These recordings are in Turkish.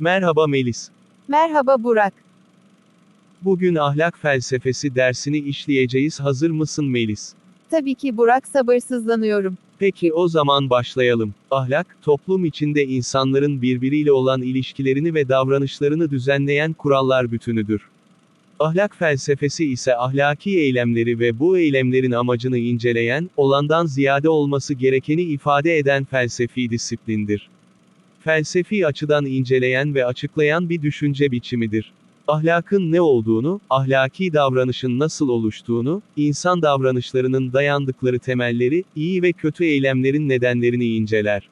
Merhaba Melis. Merhaba Burak. Bugün ahlak felsefesi dersini işleyeceğiz. Hazır mısın Melis? Tabii ki Burak sabırsızlanıyorum. Peki o zaman başlayalım. Ahlak, toplum içinde insanların birbiriyle olan ilişkilerini ve davranışlarını düzenleyen kurallar bütünüdür. Ahlak felsefesi ise ahlaki eylemleri ve bu eylemlerin amacını inceleyen, olandan ziyade olması gerekeni ifade eden felsefi disiplindir. Felsefi açıdan inceleyen ve açıklayan bir düşünce biçimidir. Ahlakın ne olduğunu, ahlaki davranışın nasıl oluştuğunu, insan davranışlarının dayandıkları temelleri, iyi ve kötü eylemlerin nedenlerini inceler.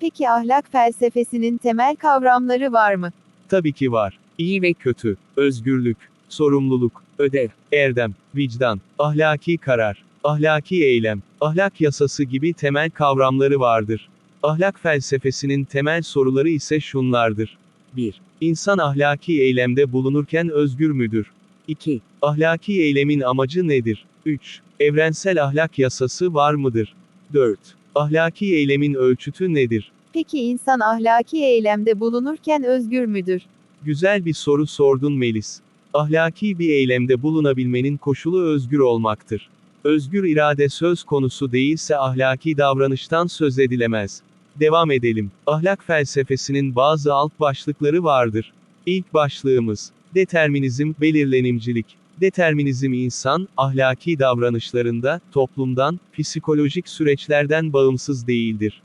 Peki ahlak felsefesinin temel kavramları var mı? Tabii ki var. İyi ve kötü, özgürlük, sorumluluk, ödev, erdem, vicdan, ahlaki karar, ahlaki eylem, ahlak yasası gibi temel kavramları vardır. Ahlak felsefesinin temel soruları ise şunlardır. 1. İnsan ahlaki eylemde bulunurken özgür müdür? 2. Ahlaki eylemin amacı nedir? 3. Evrensel ahlak yasası var mıdır? 4. Ahlaki eylemin ölçütü nedir? Peki insan ahlaki eylemde bulunurken özgür müdür? Güzel bir soru sordun Melis. Ahlaki bir eylemde bulunabilmenin koşulu özgür olmaktır. Özgür irade söz konusu değilse ahlaki davranıştan söz edilemez. Devam edelim. Ahlak felsefesinin bazı alt başlıkları vardır. İlk başlığımız, determinizm, belirlenimcilik. Determinizm insan, ahlaki davranışlarında, toplumdan, psikolojik süreçlerden bağımsız değildir.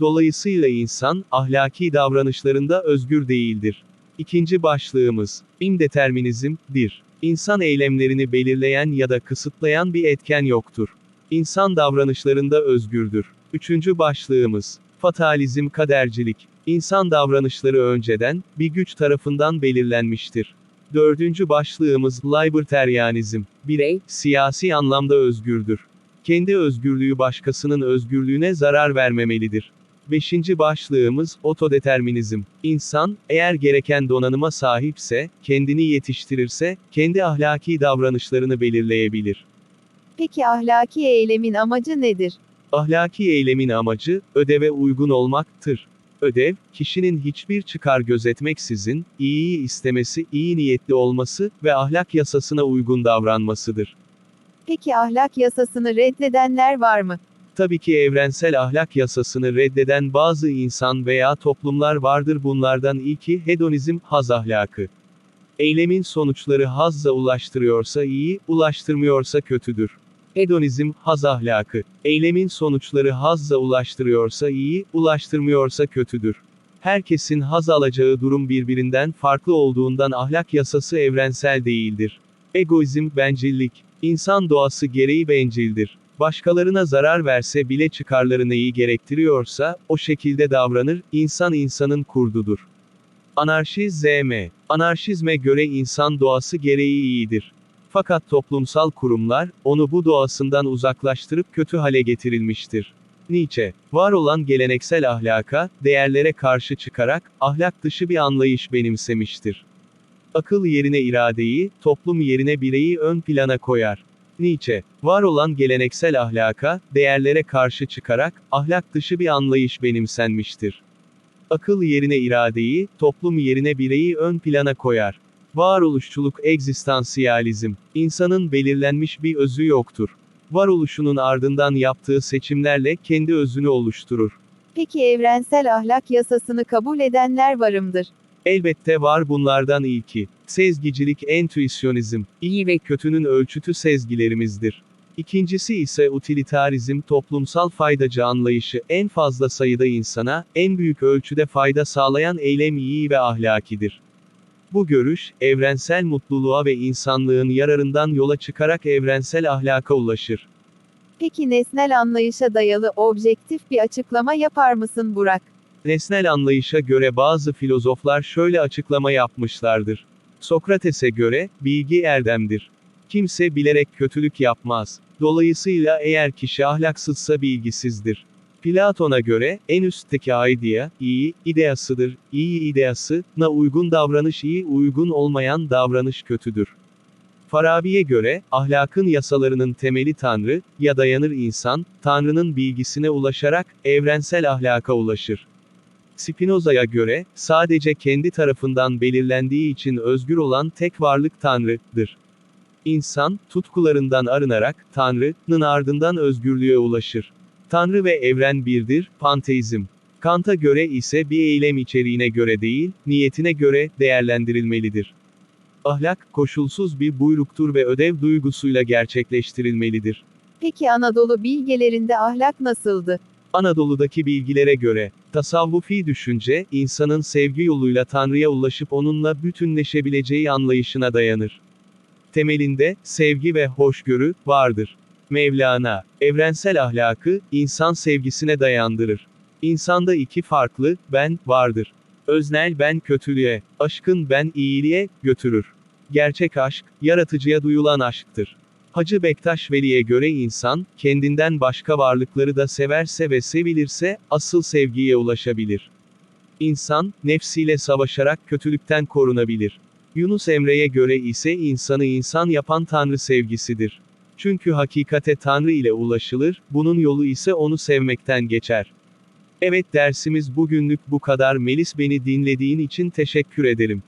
Dolayısıyla insan, ahlaki davranışlarında özgür değildir. İkinci başlığımız, indeterminizm, 1. İnsan eylemlerini belirleyen ya da kısıtlayan bir etken yoktur. İnsan davranışlarında özgürdür. Üçüncü başlığımız, fatalizm kadercilik. İnsan davranışları önceden, bir güç tarafından belirlenmiştir. Dördüncü başlığımız, libertarianizm. Birey, siyasi anlamda özgürdür. Kendi özgürlüğü başkasının özgürlüğüne zarar vermemelidir. Beşinci başlığımız, otodeterminizm. İnsan, eğer gereken donanıma sahipse, kendini yetiştirirse, kendi ahlaki davranışlarını belirleyebilir. Peki ahlaki eylemin amacı nedir? Ahlaki eylemin amacı, ödeve uygun olmaktır. Ödev, kişinin hiçbir çıkar gözetmeksizin, iyiyi istemesi, iyi niyetli olması ve ahlak yasasına uygun davranmasıdır. Peki ahlak yasasını reddedenler var mı? Tabii ki evrensel ahlak yasasını reddeden bazı insan veya toplumlar vardır bunlardan ilki hedonizm, haz ahlakı. Eylemin sonuçları hazza ulaştırıyorsa iyi, ulaştırmıyorsa kötüdür. Hedonizm, haz ahlakı. Eylemin sonuçları hazza ulaştırıyorsa iyi, ulaştırmıyorsa kötüdür. Herkesin haz alacağı durum birbirinden farklı olduğundan ahlak yasası evrensel değildir. Egoizm, bencillik. İnsan doğası gereği bencildir. Başkalarına zarar verse bile çıkarları neyi gerektiriyorsa, o şekilde davranır, insan insanın kurdudur. Anarşizm, anarşizme göre insan doğası gereği iyidir. Fakat toplumsal kurumlar, onu bu doğasından uzaklaştırıp kötü hale getirilmiştir. Nietzsche, var olan geleneksel ahlaka, değerlere karşı çıkarak, ahlak dışı bir anlayış benimsemiştir. Akıl yerine iradeyi, toplum yerine bireyi ön plana koyar. Nietzsche, var olan geleneksel ahlaka, değerlere karşı çıkarak, ahlak dışı bir anlayış benimsenmiştir. Akıl yerine iradeyi, toplum yerine bireyi ön plana koyar. Varoluşçuluk egzistansiyalizm. İnsanın belirlenmiş bir özü yoktur. Varoluşunun ardından yaptığı seçimlerle kendi özünü oluşturur. Peki evrensel ahlak yasasını kabul edenler var mıdır? Elbette var bunlardan ilki. Sezgicilik entüisyonizm. İyi ve kötünün ölçütü sezgilerimizdir. İkincisi ise utilitarizm toplumsal faydacı anlayışı en fazla sayıda insana, en büyük ölçüde fayda sağlayan eylem iyi ve ahlakidir. Bu görüş, evrensel mutluluğa ve insanlığın yararından yola çıkarak evrensel ahlaka ulaşır. Peki nesnel anlayışa dayalı objektif bir açıklama yapar mısın Burak? Nesnel anlayışa göre bazı filozoflar şöyle açıklama yapmışlardır. Sokrates'e göre, bilgi erdemdir. Kimse bilerek kötülük yapmaz. Dolayısıyla eğer kişi ahlaksızsa bilgisizdir. Platon'a göre, en üstteki idea, iyi, ideasıdır. İyi ideasına uygun davranış iyi, uygun olmayan davranış kötüdür. Farabi'ye göre, ahlakın yasalarının temeli Tanrı, ya dayanır insan, Tanrı'nın bilgisine ulaşarak, evrensel ahlaka ulaşır. Spinoza'ya göre, sadece kendi tarafından belirlendiği için özgür olan tek varlık Tanrı'dır. İnsan, tutkularından arınarak, Tanrı'nın ardından özgürlüğe ulaşır. Tanrı ve evren birdir, panteizm. Kant'a göre ise bir eylem içeriğine göre değil, niyetine göre değerlendirilmelidir. Ahlak, koşulsuz bir buyruktur ve ödev duygusuyla gerçekleştirilmelidir. Peki Anadolu bilgelerinde ahlak nasıldı? Anadolu'daki bilgilere göre, tasavvufi düşünce, insanın sevgi yoluyla Tanrı'ya ulaşıp onunla bütünleşebileceği anlayışına dayanır. Temelinde, sevgi ve hoşgörü, vardır. Mevlana, evrensel ahlakı, insan sevgisine dayandırır. İnsanda iki farklı, ben, vardır. Öznel ben kötülüğe, aşkın ben iyiliğe, götürür. Gerçek aşk, yaratıcıya duyulan aşktır. Hacı Bektaş Veli'ye göre insan, kendinden başka varlıkları da severse ve sevilirse, asıl sevgiye ulaşabilir. İnsan, nefsiyle savaşarak kötülükten korunabilir. Yunus Emre'ye göre ise insanı insan yapan Tanrı sevgisidir. Çünkü hakikate Tanrı ile ulaşılır, bunun yolu ise onu sevmekten geçer. Evet dersimiz bugünlük bu kadar Melis beni dinlediğin için teşekkür ederim.